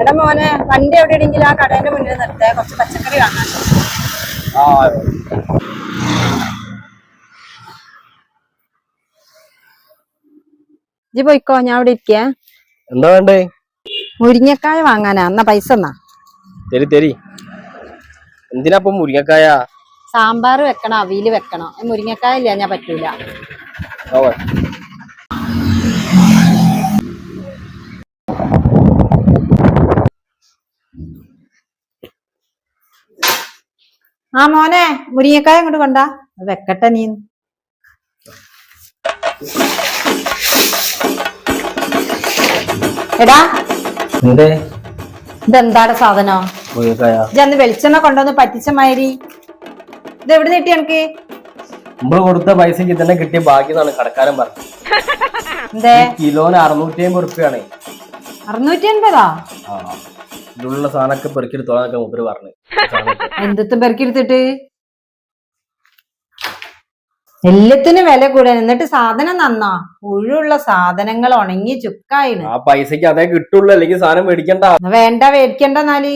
എടാ മോനെ വണ്ടി എവിടെയെങ്കിലും ആ കടേന്റെ മുന്നിൽ നിർത്തേ. കുറച്ച് പച്ചക്കറി ആ ഇജ്ജ് പോയിക്കോ ഞാൻ അവിടെ ഇരിക്കേ. എന്താ വേണ്ടേ? മുരിങ്ങക്കായ വാങ്ങാനാ. എന്നാ പൈസ എന്നാ തെരി തെരി. മുരിങ്ങക്കായ? സാമ്പാർ വെക്കണം അവിയിൽ വെക്കണം. മുരിങ്ങക്കായ ഇല്ല ഞാൻ പറ്റൂല ആ മോനെ മുരിങ്ങക്കായ ഇങ്ങോട്ട് കൊണ്ടാ. വെക്കട്ടെ നീ. എടാ ഇതെന്താടെ സാധനോ? ഇതന്ന് വെളിച്ചെണ്ണ കൊണ്ടുവന്ന് പറ്റിച്ച മാതിരി. ഇത് എവിടെ കിട്ടി എനിക്ക്? നമ്മൾ കൊടുത്ത പൈസ ഇതന്നെ കിട്ടിയ ബാക്കിയെന്നാണ് കടക്കാരൻ പറഞ്ഞത്. കിലോന് അറുന്നൂറ്റി അമ്പത് റുപ്യാണ് അറുന്നൂറ്റി അൻപതാ ഇതിലുള്ള സാധനമൊക്കെ പെറുക്കിയെടുത്തോളാന്നൊക്കെ മൂപ്പര് പറഞ്ഞു. എന്തും പെറുക്കിയെടുത്തിട്ട്? എല്ലാത്തിനും വില കൂടാൻ എന്നിട്ട് സാധനം നന്നാ? പുഴുള്ള സാധനങ്ങൾ ഉണങ്ങി ചുക്കായിന് ആ പൈസക്ക് അതേ കിട്ടുള്ളൂ. അല്ലെങ്കിൽ സാധനം മേടിക്കണ്ട. വേണ്ട മേടിക്കണ്ട എന്നാൽ?